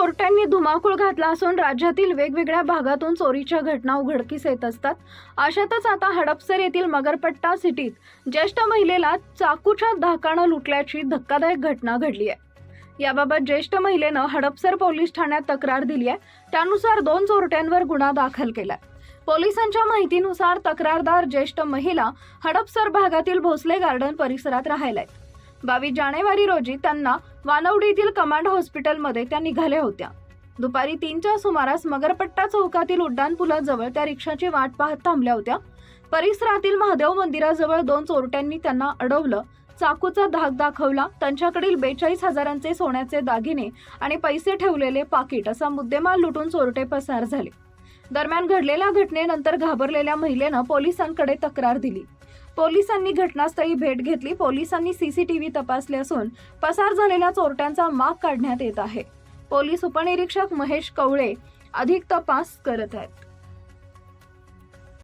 चोरट्यांनी धुमाकूळ घातला असून राज्यातील वेगवेगळ्या भागातून चोरीच्या घटना उघडकीस येत असतात. अशातच आता हडपसर येथील मगरपट्टा सिटीत ज्येष्ठ महिलेला चाकूच्या धाकानं लुटल्याची धक्कादायक घटना घडली आहे. याबाबत ज्येष्ठ महिलेनं हडपसर पोलीस ठाण्यात तक्रार दिली आहे. त्यानुसार दोन चोरट्यांवर गुन्हा दाखल केला पोलिसांच्या माहितीनुसार तक्रारदार ज्येष्ठ महिला हडपसर भागातील भोसले गार्डन परिसरात राहिल्या. आहेत बावीस जानेवारी रोजी त्यांना वानवडीतील कमांड हॉस्पिटलमध्ये त्या निघाल्या होत्या. दुपारी तीनच्या सुमारास मगरपट्टा चौकातील उड्डाणपुलाजवळ त्या रिक्षाची वाट पाहत थांबल्या होत्या. परिसरातील महादेव मंदिराजवळ दोन चोरट्यांनी त्यांना अडवलं चाकूचा धाक दाखवला त्यांच्याकडील बेचाळीस हजारांचे सोन्याचे दागिने आणि पैसे ठेवलेले पाकिट असा मुद्देमाल लुटून चोरटे पसार झाले. दरम्यान घडलेल्या घटनेनंतर घाबरलेल्या महिलेनं पोलिसांकडे तक्रार दिली. पोलिसांनी घटनास्थळी भेट घेतली. पोलिसांनी सीसीटीव्ही तपासले असून पसार झालेल्या चोरट्यांचा माग काढण्यात येत आहे. पोलीस उपनिरीक्षक महेश कवळे अधिक तपास करत आहेत.